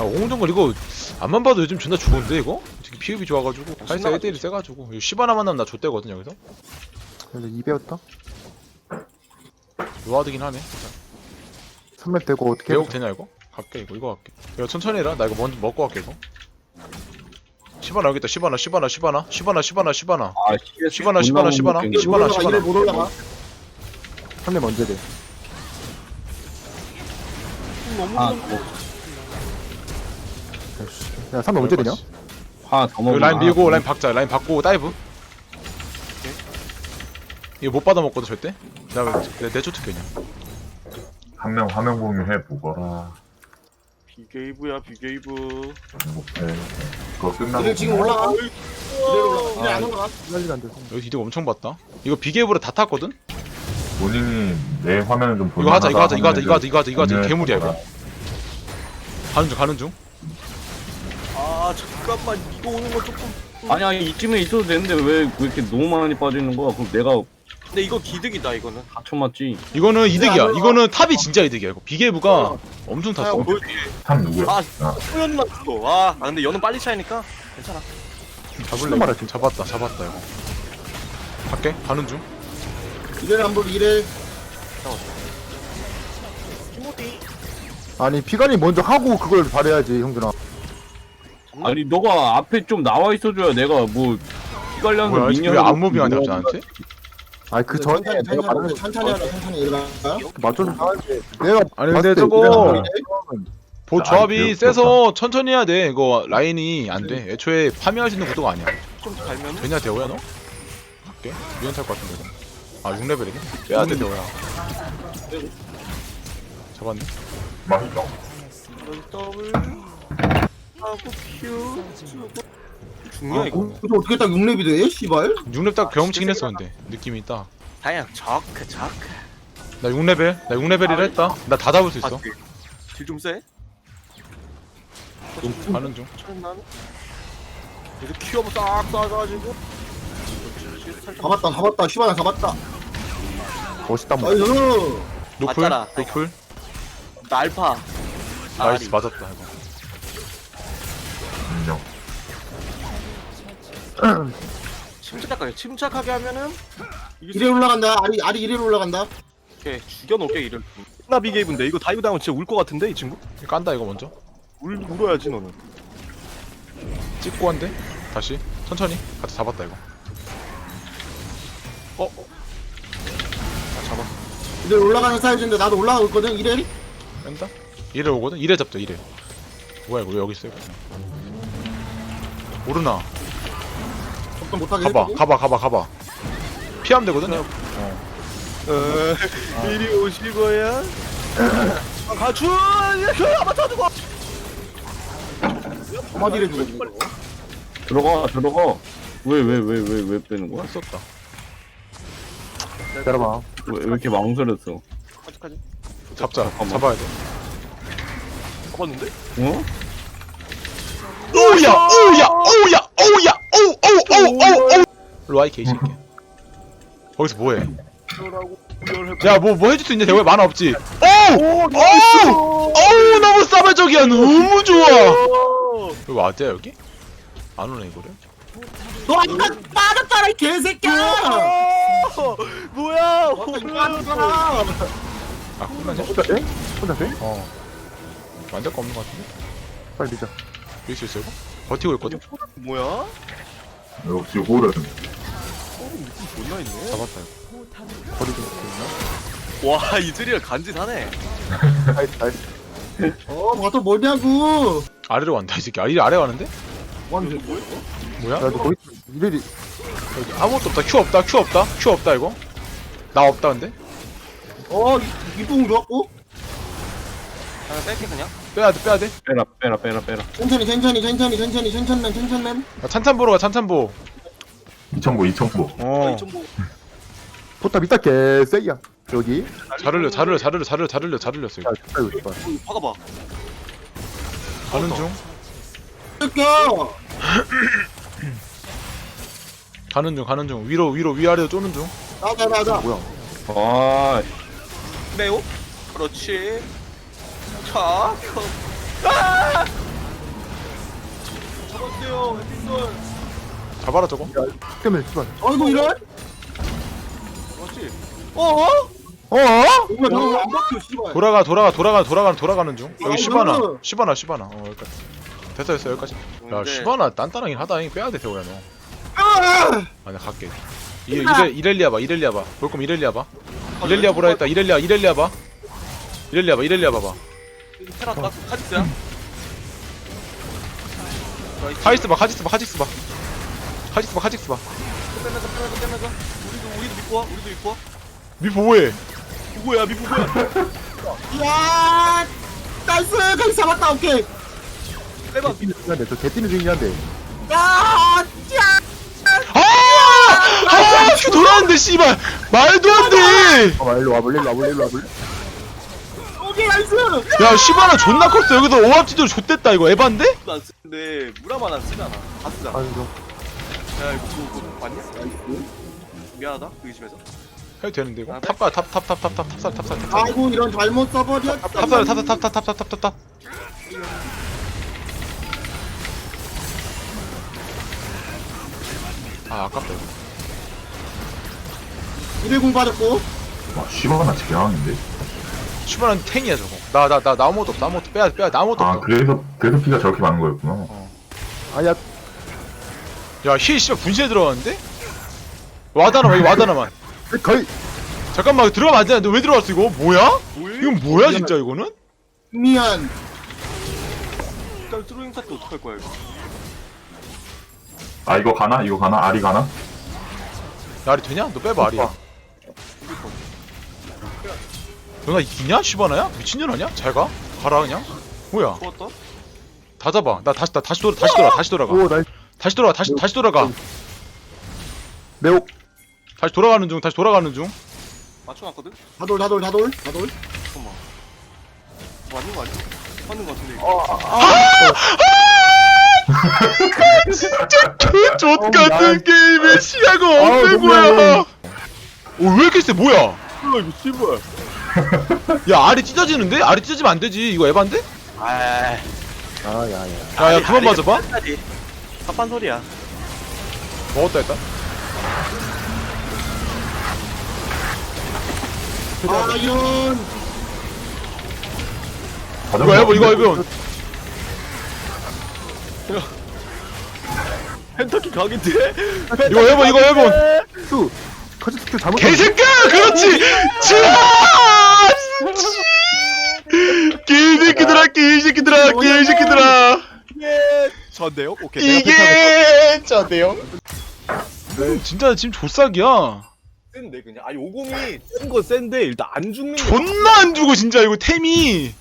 아 옹정글 이거 안만 봐도 요즘 존나 좋은데 이거? 특히 피흡이 좋아가지고 사이스 신나가지고. 1대1이 세가지고 이거 시바나 만나면 나 좆대거든 여기서 그래서 2배였다? 로아드긴 하네 3렙 되고 어떻게 개옥 되냐 이거? 갈게 이거 이거 갈게 이거 천천히 해라 나 이거 먼저 먹고 갈게 이거 시바나 여기 있다 시바나 시바나 시바나 시바나 시바나 시바나 아, 시바나, 시바나, 시바나. 존나 시바나, 못 올라가, 시바나. 이래 못 올라가. 3렙 언제 돼? 너무 아. 뭐, 야 3렙 언제 되냐? 화더 먹어. 라인 밀고 라인 박자 라인 박고 다이브 이거 못 받아 먹거든 절대 나왜 내쫓을게 그냥 한명 화면 공유해 보거라. 비게이브야 비게이브. 행복해. 그거 끝나고. 지금 올라가. 이래 올라가. 이래 안 올라가. 빨리 안 돼서 여기 이득 엄청 봤다 이거 비계부로 다 탔거든? 본인이 내 화면을 좀 이거 하자 이거 하자 이거 하자 이거 하자 이거 하자 이거 하자 괴물이야 이거. 가는 중 가는 중 아 잠깐만 이거 오는 거 조금. 아니 아니 이쯤에 있어도 되는데 왜, 왜 이렇게 너무 많이 빠지는 거야? 그럼 내가 근데 이거 기득이다 이거는. 닥쳐 맞지. 이거는 이득이야 안. 이거는 탑이 진짜 이득이야 이거 비계부가 엄청 아, 탔어 뭘? 참 누구야? 아, 아, 소연만 죽어. 아, 아 근데 연은 빨리 차이니까 괜찮아. 잡을래 말아, 지금 잡았다 잡았다 이거 갈게 가는 중 이래 한번 이래. 티모티. 아니 피관이 먼저 하고 그걸 바래야지 형준아 아니 너가 앞에 좀 나와 있어줘야 내가 뭐 피관련서 뭐야 지금 왜안 무빙 하냐 나한테? 아니 그 전에 내가 바르는 천천히 하라 천천히 일어나. 맞춰서 하지 내가 아니 봤을 근데 때 저거 보 아, 조합이 그래요? 세서 천천히 해야 돼 이거 라인이 안돼 애초에 파밍할 수 있는 구도가 아니야 좀 갈면. 되냐 대호야 너? 갈게 유연 탈것 같은데 이거 아 6레벨이네? 빼야 돼 대호야 잡았네. 더블. 하고 큐. 아, 중요해 이거. 뭐. 이거 어떻게 딱 6렙이 돼? 씨발? 6렙 딱 경험치긴 했어 근데 느낌이 있다 다양 저크 저크. 나 6레벨 나 6레벨이라 했다 나 다 잡을 수 있어 딜좀 세. 가는 중 천난. 이제 큐 한번 싹 쏴가지고. 잡았다 잡았다 씨발 잡았다 멋있다 뭐 나이스 노플 맞잖아. 노플 나 알파. 나이스. 맞았다 인정. 침착하게 침착하게 하면은 이래 올라간다 아리 아리 이래 올라간다 이렇게 죽여놓게 이를. 나 비게이브인데 이거 다이브 당하면 진짜 울 것 같은데 이 친구? 깐다 이거 먼저 울 울어야지 너는. 찍고 한대 다시 천천히 같이 잡았다 이거 어? 아 잡았어 이래 올라가는 사이즈인데 나도 올라가고 있거든 이래 뺀다? 이래 오거든? 이래 잡자 이래 뭐야 이거 왜 여기 있어 이거 오르나 접근 못하게 가봐 해주고. 가봐 가봐 가봐 피하면 되거든? 요 어, 이리 오실 거야? 아, 가주! 한번 터주고! 한마디 이래 주고 들어가 들어가. 왜 왜 왜 왜 왜 빼는 거야? 했었다 기다려봐 왜, 왜 이렇게 망설였어? 아직까지 잡자 잠깐만. 잡아야 돼 잡았는데? 어? 오야 오야. 오야 오야 오오오오오 로아이 개새끼야. 거기서 뭐해? 야뭐 뭐 해줄 수 있냐? 대회 만화 없지? 오오오! 어우 너무 싸발적이야. 너무 좋아. 여기 와드야 여기? 안 오네 이거를? 너 아까 빠졌잖아 이 개새끼야! 어, 뭐야! 빠졌잖아. 아 끝나냐? 혼자 돼? 혼자 돼? 어. 만들 거 없는 거 같은데? 빨리 밀자 밀수 있어 이거? 버티고 있거든? 뭐야? 역시 홀은 존나 있네. 잡았다 이거 버리지 못했나? 와, 이즈리얼. 나이스 나이스 어 봐도 뭐냐고 아래로 간다 이 새끼 아 아래? 완전 뭐야? 야 너 거기 이래리 여기 아무것도 없다 큐 없다 큐 없다 큐 없다 이거 나 없다 근데 어 이뽕 좋았고 그냥 뺄게 그냥. 빼야 돼 빼야 돼? 빼라 빼라 빼라 빼라. 천천히 천천히 천천히 천천히 천천히 천천히. 아, 찬찬보로 가 찬찬보. 2,000보 2,000보. 어. 좀 뭐. 포탑 있다 개쎄야. 여기. 잘 흘려 잘 흘려 잘 흘려 잘 흘려 잘 흘려 잘 흘렸어 야 이거 진짜 이거 씨발 박아봐. 가는 중. 새끼야 가는 중 가는 중. 위로 위로 위아래로 쪼는 중. 나가 나가. 뭐야? 아. 매우. 그렇지. 자, 컴. 아! 어때요 햇빛돌 잡아라 저거. 때문에 씨발. 어이구 이런? 그렇지 어어? 어? 뭐야 방금 안 박혀 씨발. 돌아가 돌아가 돌아가 돌아가는 돌아가는 중. 여기 아, 시바나 시바나 시바나. 어 여기까지. 됐어 됐어 여기까지. 야 근데- 시바나 단단하긴 하다. 잉 빼야 돼 태호야 너. 아! 아니 갈게. 이, 이렐, 이렐리아 봐 이렐리아 봐 볼 거면 이렐리아 봐. 이렐리아 보라 했다. 이렐리아 이렐리아 봐. 이렐리아 봐 이렐리아 봐봐 테라 나 카지스야? 카이스트 봐 카지스트 봐 카지스트 봐 카지스트 봐 카지스트 봐 빼면서 빼면서 빼면서 우리도 우리도 믿고 와 우리도 믿고 와 미포 뭐해 누구야 미포 뭐야 야 나이스 거기 잡았다 오케이 빼봐 개뛰는 중인데 저 개뛰는 중인데. 야 야! 아! 아! 큐 돌아왔는데 씨발 말도 안돼 어 일로 와볼래 일로 와볼래 일로 와볼래. 오케이 나이스 야 시바나 존나 컸어 여기서 오합지도 좆됐다 이거 에반데? 안 쓰는데 무라만 안 쓰잖아 다 쓰잖아 아니 저야 이거 그거 그거 봤니? 미안하다 의심해서 해도 되는데 이거 탑가 탑탑 탑 탑 탑 탑살 탑살 탑살 아이고 이런 잘못 써버렸어 탑살 탑살 탑탑 탑 탑 탑 탑 탑 아 아깝다 이거 이래공 빠졌고 와 시바나 개하는데 슈바는 탱이야 저거. 나 나나 아무것도 없어 아무것도 빼야 돼 빼야 돼. 아무것도 아 없어 그래서 그래서 피가 저렇게 많은 거였구나. 아니야. 야 힐 씨발 분신에 들어갔는데? 와다나만 이거 와다나만. 거의 잠깐만 들어가면 안 되는데 왜 들어갔어 이거? 뭐야? 이건 뭐야 진짜 이거는? 미안. 일단 트로잉 사태 어떡할 거야 이거? 아 이거 가나? 이거 가나? 알이 가나? 야, 아리 되냐? 너 빼봐 아리야 너나 이기냐? 슈바나야? 미친년 아니야? 잘가? 가라 그냥? 뭐야? 좋았다? 다 잡아. 나 다시 나 다시 돌아 다시 돌아 다시 돌아가. 오 나이스. 다시 돌아가 다시 다시 돌아가. 매혹. 다시 돌아가는 중 다시 돌아가는 중. 맞춰놨거든? 다돌 다돌 다돌 다돌. 잠깐만. 맞는 거 아니야? 맞는 거 같은데 이거. 족 어, 같은 게임에 시야가 없는. 거야. 오왜 이렇게 세? 뭐야? 이거 씨발 야 알이 찢어지는데? 알이 찢어지면 안 되지 이거 에반데? 아이 아야야. 야 야 그만 맞아봐 섭한 소리야 먹었다 일단 아 이런 이거 해보 이거 해보 펜타키 각인데? 이거 해보 이거. 커즈 잘못. 개새끼야 그렇지 자 개새끼들아 개새끼들아 개새끼들아. 예 전데요? 오케이 이게 저대요? 진짜 지금 조싹이야. 센데 그냥. 아니 50이 센 건 센데 일단 안 죽는 게 존나 안 주고 진짜 이거 템이